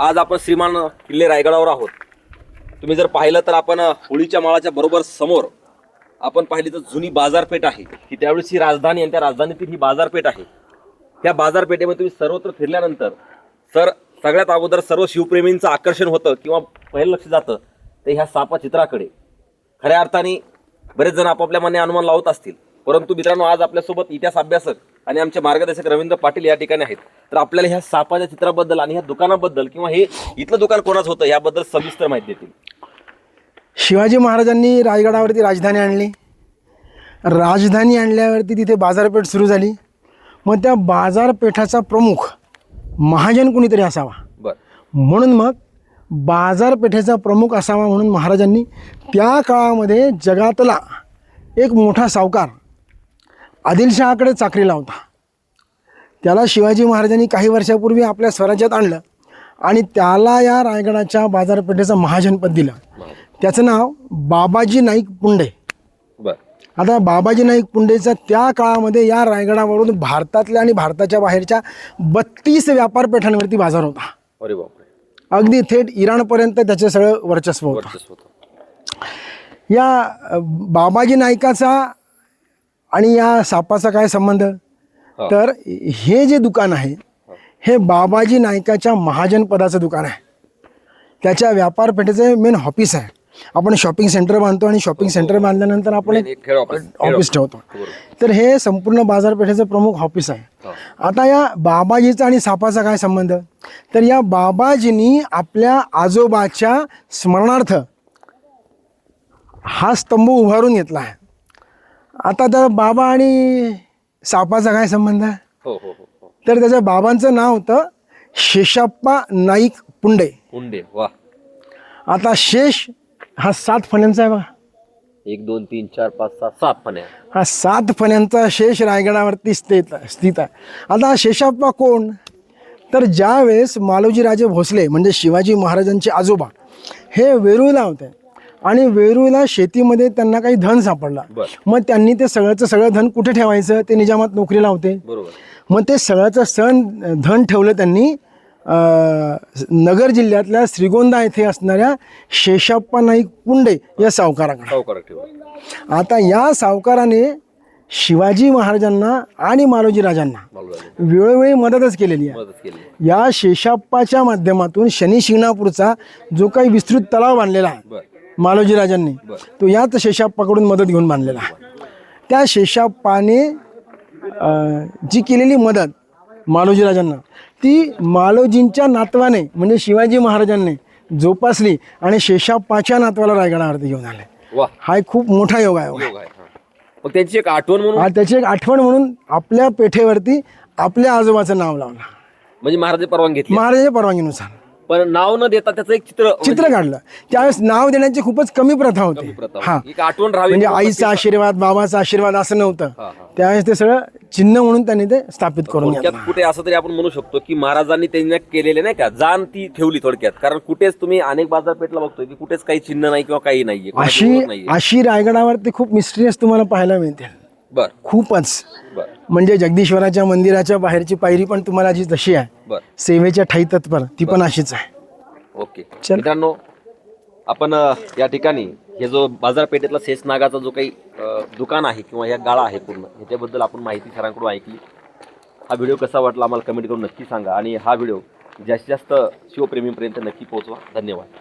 आज आपण श्रीमान किल्ले रायगडावर आहोत. तुम्ही जर पाहिलं तर आपण होळीच्या माळाच्या बरोबर समोर आपण पाहिली तर जुनी बाजारपेठ आहे. की त्यावेळेस ही राजधानी आणि त्या राजधानीतील ही बाजारपेठ आहे. त्या बाजारपेठेमध्ये तुम्ही सर्वत्र फिरल्यानंतर सर सगळ्यात अगोदर सर्व शिवप्रेमींचं आकर्षण होतं किंवा पहिलं लक्ष जातं ते ह्या सापा चित्राकडे खऱ्या अर्थाने बरेच जण आपापल्या मनाने अनुमान लावत असतील. परंतु मित्रांनो आज आपल्यासोबत इतिहास अभ्यासक आणि आमचे मार्गदर्शक रवींद्र पाटील या ठिकाणी आहेत. तर आपल्याला ह्या सापाच्या चित्राबद्दल आणि ह्या दुकानाबद्दल किंवा हे इथलं दुकान कोणाचं होतं याबद्दल सविस्तर माहिती देतील. शिवाजी महाराजांनी रायगडावरती राजधानी आणली. राजधानी आणल्यावरती तिथे बाजारपेठ सुरू झाली. मग त्या बाजारपेठाचा प्रमुख महाजन कुणीतरी असावा. बर. म्हणून मग बाजारपेठेचा प्रमुख असावा म्हणून महाराजांनी त्या काळामध्ये जगातला एक मोठा सावकार आदिलशहाकडे चाकरीला होता. त्याला शिवाजी महाराजांनी काही वर्षापूर्वी आपल्या स्वराज्यात आणलं आणि त्याला या रायगडाच्या बाजारपेठेचं महाजनपद दिलं. त्याचं नाव बाबाजी नाईक पुंडे. बर. आता बाबाजी नाईक पुंडेचा त्या काळामध्ये या रायगडावरून भारतातल्या आणि भारताच्या बाहेरच्या बत्तीस व्यापारपेठांवरती बाजार होता. अगदी थेट इराणपर्यंत त्याचं सगळं वर्चस्व होतं. या बाबाजी नाईकाचा आणि या सापाचा काय संबंध? तर हे जे दुकान आहे हे. बाबाजी नाईकाच्या महाजन पदाचं दुकान आहे. त्याच्या व्यापारपेठेचं मेन ऑफिस आहे. आपण शॉपिंग सेंटर बांधतो आणि शॉपिंग सेंटर बांधल्यानंतर आपण एक ऑफिस ठेवतो. तर हे संपूर्ण बाजारपेठेचं प्रमुख ऑफिस आहे. आता या बाबाजीचा आणि सापाचा काय संबंध? तर या बाबाजींनी आपल्या आजोबाच्या स्मरणार्थ हा स्तंभ उभारून घेतला आहे. आता त्या बाबा आणि सापाचा काय संबंध आहे? हो हो हो हो. तर त्याच्या बाबांचं नाव होतं शेषाप्पा नाईक पुंडे. उंडे वा. आता शेष हा सात फण्यांचा आहे बघा. एक दोन तीन चार पाच सहा सात फण्या. हा सात फण्यांचा शेष रायगडावरती स्थित स्थित आहे. आता हा शेषाप्पा कोण? तर ज्यावेळेस मालोजीराजे भोसले म्हणजे शिवाजी महाराजांचे आजोबा हे वेरूळला होते. आणि वेरूळला शेतीमध्ये त्यांना काही धन सापडला. मग त्यांनी ते सगळंचं सगळं धन कुठे ठेवायचं? ते निजामात नोकरीला होते. मग ते सगळ्याचं सण धन ठेवलं त्यांनी नगर जिल्ह्यातल्या श्रीगोंदा येथे असणाऱ्या शेषाप्पा नाईक पुंडे या सावकाराकडे. आता या सावकाराने शिवाजी महाराजांना आणि मालोजी राजांना वेळोवेळी मदतच केलेली आहे. या शेषाप्पाच्या माध्यमातून शनी शिंगणापूरचा जो काही विस्तृत तलाव बांधलेला आहे मालोजी राजांनी. तो याच शेषाप्पाकडून मदत घेऊन बांधलेला त्या शेषाप्पाने अं, जी केलेली मदत मालोजी राजांना ती मालोजींच्या नातवाने म्हणजे शिवाजी महाराजांनी जोपासली आणि शेषाप्पाच्या नातवाला रायगडावरती घेऊन आले. हा एक खूप मोठा योग आहे. हा. त्यांची एक आठवण म्हणून? हा त्याची एक आठवण म्हणून आपल्या पेठेवरती आपल्या आजोबाचं नाव लावलं. म्हणजे महाराज परवानगी महाराजांच्या परवानगीनुसार. पण नाव न देता त्याचं एक चित्र चित्र काढलं. त्यावेळेस नाव देण्याची खूपच कमी प्रथा होती. प्रथा हा. एक आठवण राहावी म्हणजे आईचा आशीर्वाद बाबाचा आशीर्वाद असं नव्हतं. त्यावेळेस ते सगळं चिन्ह म्हणून त्यांनी ते स्थापित करून थोडक्यात घेतलं. कुठे असं तरी आपण म्हणू शकतो की महाराजांनी त्यांनी केलेले नाही का जाण ती ठेवली थोडक्यात. कारण कुठेच तुम्ही अनेक बाजारपेठला बघतोय की कुठेच काही चिन्ह नाही किंवा काही नाहीये कोणाची अशी ओळख नाहीये. अशी रायगडावरती खूप मिस्ट्रियस तुम्हाला पाहायला मिळते बर. खूपच. बर. म्हणजे जगदीश्वराच्या मंदिराच्या बाहेरची पायरी पण तुम्हाला जी जशी आहे. बर. सेवेच्या ठाई तत्पर ती पण अशीच आहे. ओके. चल. मित्रांनो आपण अ, या ठिकाणी हे जो बाजारपेठेतला शेषनागाचा जो काही अ, दुकान आहे किंवा या गाळा आहे पूर्ण ह्याच्याबद्दल आपण माहिती सरांकडून ऐकली. हा व्हिडिओ कसा वाटला आम्हाला कमेंट करून नक्की सांगा आणि हा व्हिडिओ जास्तीत जास्त शिवप्रेमींपर्यंत नक्की पोहोचवा. धन्यवाद.